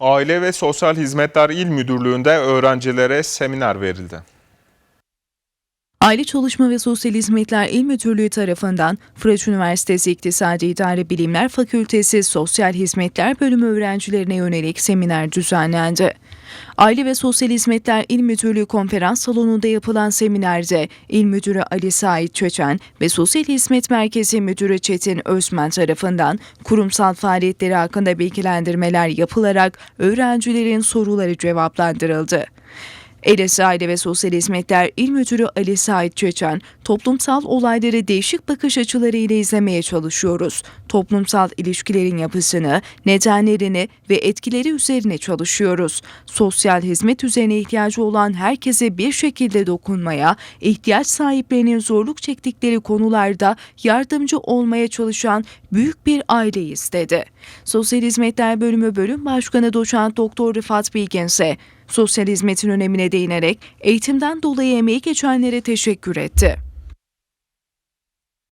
Aile ve Sosyal Hizmetler İl Müdürlüğü'nde öğrencilere seminer verildi. Aile Çalışma ve Sosyal Hizmetler İl Müdürlüğü tarafından Fıraç Üniversitesi İktisadi İdare Bilimler Fakültesi Sosyal Hizmetler Bölümü öğrencilerine yönelik seminer düzenlendi. Aile ve Sosyal Hizmetler İl Müdürlüğü konferans salonunda yapılan seminerde İl Müdürü Ali Sait Çöçen ve Sosyal Hizmet Merkezi Müdürü Çetin Özmen tarafından kurumsal faaliyetleri hakkında bilgilendirmeler yapılarak öğrencilerin soruları cevaplandırıldı. Elazığ Aile ve Sosyal Hizmetler İl Müdürü Ali Sait Çeçen, toplumsal olayları değişik bakış açılarıyla izlemeye çalışıyoruz. Toplumsal ilişkilerin yapısını, nedenlerini ve etkileri üzerine çalışıyoruz. Sosyal hizmet üzerine ihtiyacı olan herkese bir şekilde dokunmaya, ihtiyaç sahiplerinin zorluk çektikleri konularda yardımcı olmaya çalışan büyük bir aileyiz dedi. Sosyal Hizmetler Bölümü Bölüm Başkanı Doçent Doktor Rıfat Bilgin ise sosyal hizmetin önemine değinerek eğitimden dolayı emeği geçenlere teşekkür etti.